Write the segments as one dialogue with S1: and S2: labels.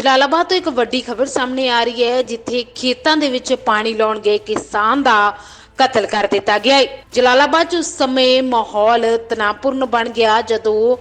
S1: ਜਲਾਲਾਬਾਦ ਤੋਂ ਇੱਕ ਵੱਡੀ ਖਬਰ ਸਾਹਮਣੇ ਆ ਰਹੀ ਹੈ, ਜਿੱਥੇ ਖੇਤਾਂ ਦੇ ਵਿੱਚ ਪਾਣੀ ਲਾਉਣ ਗਏ ਕਿਸਾਨ ਦਾ ਕਤਲ ਕਰ ਦਿੱਤਾ ਗਿਆ ਹੈ। ਜਲਾਲਾਬਾਦ 'ਚ ਉਸ ਸਮੇਂ ਮਾਹੌਲ ਤਣਾਅਪੂਰਨ ਬਣ ਗਿਆ। ਜਦੋਂ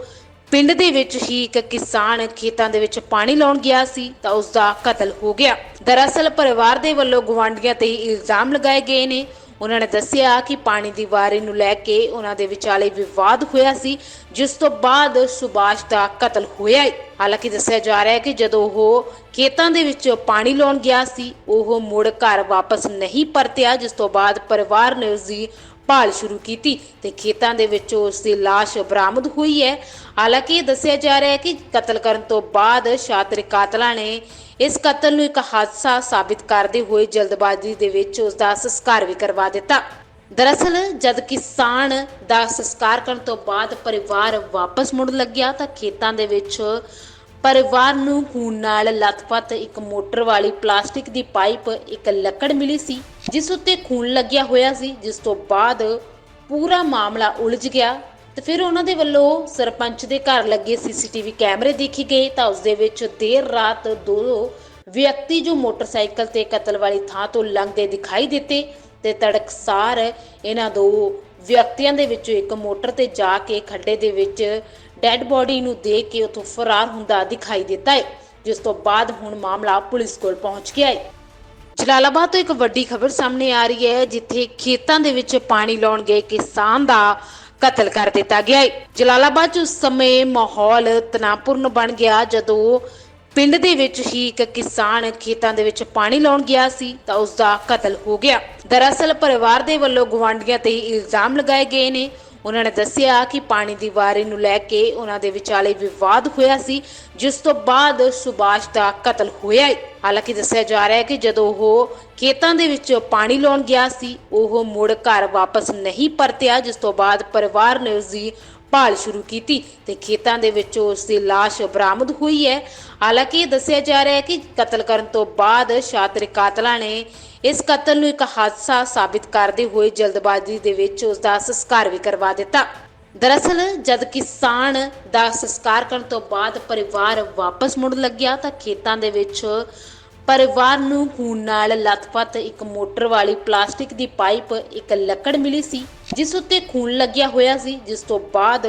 S1: ਪਿੰਡ ਦੇ ਵਿੱਚ ਹੀ ਇੱਕ ਕਿਸਾਨ ਖੇਤਾਂ ਦੇ ਵਿੱਚ ਪਾਣੀ ਲਾਉਣ ਗਿਆ ਸੀ, ਤਾਂ ਉਸ ਦਾ ਕਤਲ ਹੋ ਗਿਆ। ਦਰਅਸਲ ਪਰਿਵਾਰ ਦੇ ਵੱਲੋਂ ਗਵਾਂਢੀਆਂ ਤੇ ਹੀ ਇਲਜ਼ਾਮ ਲਗਾਏ ਗਏ ਨੇ। ਉਹਨਾਂ ਨੇ ਦੱਸਿਆ ਕਿ ਪਾਣੀ ਦੀ ਵਾਰੀ ਨੂੰ ਲੈ ਕੇ ਉਹਨਾਂ ਦੇ ਵਿਚਾਲੇ ਵਿਵਾਦ ਹੋਇਆ ਸੀ, ਜਿਸ ਤੋਂ ਬਾਅਦ ਸੁਭਾਸ਼ ਦਾ ਕਤਲ ਹੋਇਆ ਹੈ ਹਾਲਾਂਕਿ ਦੱਸਿਆ ਜਾ ਰਿਹਾ ਹੈ ਕਿ ਜਦੋਂ ਉਹ ਖੇਤਾਂ ਦੇ ਵਿੱਚ ਪਾਣੀ ਲਾਉਣ ਗਿਆ ਸੀ, ਉਹ ਮੁੜ ਘਰ ਵਾਪਸ ਨਹੀਂ ਪਰਤਿਆ, ਜਿਸ ਤੋਂ ਬਾਅਦ ਪਰਿਵਾਰ ਨੇ ਉਸ ਦੀ ਭਾਲ ਸ਼ੁਰੂ ਕੀਤੀ ਤੇ ਖੇਤਾਂ ਦੇ ਵਿੱਚ ਉਸ ਦੀ ਲਾਸ਼ ਬਰਾਮਦ ਹੋਈ ਹੈ। ਹਾਲਾਂਕਿ ਇਹ ਦੱਸਿਆ ਜਾ ਰਿਹਾ ਹੈ ਕਿ ਕਤਲ ਕਰਨ ਤੋਂ ਬਾਅਦ ਸ਼ਾਤਰ ਕਾਤਲਾਂ ਨੇ ਇਸ ਕਤਲ ਨੂੰ ਇੱਕ ਹਾਦਸਾ ਸਾਬਿਤ ਕਰਦੇ ਹੋਏ ਜਲਦਬਾਜ਼ੀ ਦੇ ਵਿੱਚ ਉਸ ਦਾ ਸੰਸਕਾਰ ਵੀ ਕਰਵਾ ਦਿੱਤਾ। ਦਰਅਸਲ, ਜਦ ਕਿਸਾਨ ਦਾ ਸੰਸਕਾਰ ਕਰਨ ਤੋਂ ਬਾਅਦ ਪਰਿਵਾਰ ਵਾਪਸ ਮੁੜ ਲੱਗਿਆ ਤਾਂ ਖੇਤਾਂ ਦੇ ਵਿੱਚ ਪਰਿਵਾਰ ਨੂੰ ਖੂਨ ਨਾਲ ਲੱਥਪੱਥ ਇੱਕ ਮੋਟਰ ਵਾਲੀ ਪਲਾਸਟਿਕ ਦੀ ਪਾਈਪ, ਇੱਕ ਲੱਕੜ ਮਿਲੀ ਸੀ। ਜਿਸ ਉੱਤੇ ਖੂਨ ਲੱਗਿਆ ਹੋਇਆ ਸੀ, ਜਿਸ ਤੋਂ ਬਾਅਦ ਪੂਰਾ ਮਾਮਲਾ ਉਲਝ ਗਿਆ ਤੇ ਫਿਰ ਉਹਨਾਂ ਦੇ ਵੱਲੋਂ ਸਰਪੰਚ ਦੇ ਘਰ ਲੱਗੇ ਸੀਸੀਟੀਵੀ ਕੈਮਰੇ ਦੇਖੇ ਗਏ ਤਾਂ ਉਸ ਦੇ ਵਿੱਚ ਦੇਰ ਰਾਤ ਦੋ ਵਿਅਕਤੀ ਜੋ ਮੋਟਰਸਾਈਕਲ ਤੇ ਕਤਲ ਵਾਲੀ ਥਾਂ ਤੋਂ ਲੰਘਦੇ ਦਿਖਾਈ ਦਿੱਤੇ ਤੇ ਤੜਕਸਾਰ ਇਹਨਾਂ ਦੋ ਵਿਅਕਤੀਆਂ ਦੇ ਵਿੱਚੋਂ ਇੱਕ ਮੋਟਰ ਤੇ ਜਾ ਕੇ ਖੱਡੇ ਦੇ ਵਿੱਚ ਡੈੱਡ ਬੋਡੀ ਨੂੰ ਦੇਖ ਕੇ ਉੱਥੋਂ ਫਰਾਰ ਹੁੰਦਾ ਦਿਖਾਈ ਦਿੱਤਾ ਹੈ, ਜਿਸ ਤੋਂ ਬਾਅਦ ਹੁਣ ਮਾਮਲਾ ਪੁਲਿਸ ਕੋਲ ਪਹੁੰਚ ਗਿਆ ਹੈ। ਜਲਾਲਾਬਾਦ ਤੋਂ ਇੱਕ ਵੱਡੀ ਖਬਰ ਸਾਹਮਣੇ ਆ ਰਹੀ ਹੈ, ਜਿੱਥੇ ਖੇਤਾਂ ਦੇ ਵਿੱਚ ਪਾਣੀ ਲਾਉਣ ਗਏ ਕਿਸਾਨ ਦਾ ਕਤਲ ਕਰ ਦਿੱਤਾ ਗਿਆ ਹੈ। ਜਲਾਲਾਬਾਦ 'ਚ ਉਸ ਸਮੇਂ ਮਾਹੌਲ ਤਣਾਅਪੂਰਨ ਬਣ ਗਿਆ। ਜਦੋਂ ਪਿੰਡ ਦੇ ਵਿੱਚ ਹੀ ਇੱਕ ਕਿਸਾਨ ਖੇਤਾਂ ਦੇ ਵਿੱਚ ਪਾਣੀ ਲਾਉਣ ਗਿਆ ਸੀ, ਤਾਂ ਉਸ ਦਾ ਕਤਲ ਹੋ ਗਿਆ। ਦਰਅਸਲ ਪਰਿਵਾਰ ਦੇ ਵੱਲੋਂ ਗਵਾਂਢੀਆਂ ਤੇ ਹੀ ਇਲਜ਼ਾਮ ਲਗਾਏ ਗਏ ਨੇ। ਉਹਨਾਂ ਨੇ ਦੱਸਿਆ ਕਿ ਪਾਣੀ ਦੀ ਵਾਰੀ ਨੂੰ ਲੈ ਕੇ ਉਹਨਾਂ ਦੇ ਵਿਚਾਲੇ ਵਿਵਾਦ ਹੋਇਆ ਸੀ, ਜਿਸ ਤੋਂ ਬਾਅਦ ਸੁਭਾਸ਼ ਦਾ ਕਤਲ ਹੋਇਆ ਹੈ। ਹਾਲਾਂਕਿ ਦੱਸਿਆ ਜਾ ਰਿਹਾ ਹੈ ਕਿ ਜਦੋਂ ਉਹ ਖੇਤਾਂ ਦੇ ਵਿੱਚ ਪਾਣੀ ਲਾਉਣ ਗਿਆ ਸੀ, ਉਹ ਮੁੜ ਘਰ ਵਾਪਸ ਨਹੀਂ ਪਰਤਿਆ, ਜਿਸ ਤੋਂ ਬਾਅਦ ਪਰਿਵਾਰ ਨੇ ਉਸ ਦੀ ਭਾਲ ਸ਼ੁਰੂ ਕੀਤੀ ਤੇ ਖੇਤਾਂ ਦੇ ਵਿੱਚ ਉਸ ਦੀ ਲਾਸ਼ ਬਰਾਮਦ ਹੋਈ ਹੈ। ਹਾਲਾਂਕਿ ਦੱਸਿਆ ਜਾ ਰਿਹਾ ਹੈ ਕਿ ਕਤਲ ਕਰਨ ਤੋਂ ਬਾਅਦ ਸ਼ਾਤਰ ਕਾਤਲਾਂ ਨੇ ਇਸ ਕਤਲ ਨੂੰ ਇੱਕ ਹਾਦਸਾ ਸਾਬਿਤ ਕਰਦੇ ਹੋਏ ਜਲਦਬਾਜ਼ੀ ਦੇ ਵਿੱਚ ਉਸ ਦਾ ਸੰਸਕਾਰ ਵੀ ਕਰਵਾ ਦਿੱਤਾ। ਦਰਅਸਲ, ਜਦ ਕਿਸਾਨ ਦਾ ਸੰਸਕਾਰ ਕਰਨ ਤੋਂ ਬਾਅਦ ਪਰਿਵਾਰ ਵਾਪਸ ਮੁੜ ਲੱਗਿਆ ਤਾਂ ਖੇਤਾਂ ਦੇ ਵਿੱਚ ਪਰਿਵਾਰ ਨੂੰ ਖੂਨ ਨਾਲ ਲੱਥਪੱਥ ਇੱਕ ਮੋਟਰ ਵਾਲੀ ਪਲਾਸਟਿਕ ਦੀ ਪਾਈਪ, ਇੱਕ ਲੱਕੜ ਮਿਲੀ ਸੀ, ਜਿਸ ਉੱਤੇ ਖੂਨ ਲੱਗਿਆ ਹੋਇਆ ਸੀ, ਜਿਸ ਤੋਂ ਬਾਅਦ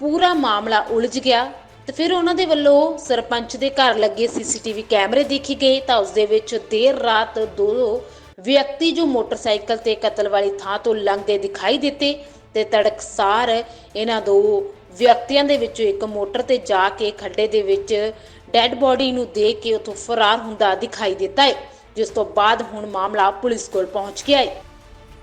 S1: ਪੂਰਾ ਮਾਮਲਾ ਉਲਝ ਗਿਆ ਤੇ ਫਿਰ ਉਹਨਾਂ ਦੇ ਵੱਲੋਂ ਸਰਪੰਚ ਦੇ ਘਰ ਲੱਗੇ ਸੀਸੀਟੀਵੀ ਕੈਮਰੇ ਦੇਖੇ ਗਏ ਤਾਂ ਉਸ ਦੇ ਵਿੱਚ ਦੇਰ ਰਾਤ ਦੋ ਵਿਅਕਤੀ ਜੋ ਮੋਟਰਸਾਈਕਲ ਤੇ ਕਤਲ ਵਾਲੀ ਥਾਂ ਤੋਂ ਲੰਘਦੇ ਦਿਖਾਈ ਦਿੱਤੇ ਤੇ ਤੜਕਸਾਰ ਇਹਨਾਂ ਦੋ ਵਿਅਕਤੀਆਂ ਦੇ ਵਿੱਚੋਂ ਇੱਕ ਮੋਟਰ ਤੇ ਜਾ ਕੇ ਖੱਡੇ ਦੇ ਵਿੱਚ ਡੈੱਡ ਬੋਡੀ ਨੂੰ ਦੇਖ ਕੇ ਉੱਥੋਂ ਫਰਾਰ ਹੁੰਦਾ ਦਿਖਾਈ ਦਿੱਤਾ ਹੈ, ਜਿਸ ਤੋਂ ਬਾਅਦ ਹੁਣ ਮਾਮਲਾ ਪੁਲਿਸ ਕੋਲ ਪਹੁੰਚ ਗਿਆ ਹੈ।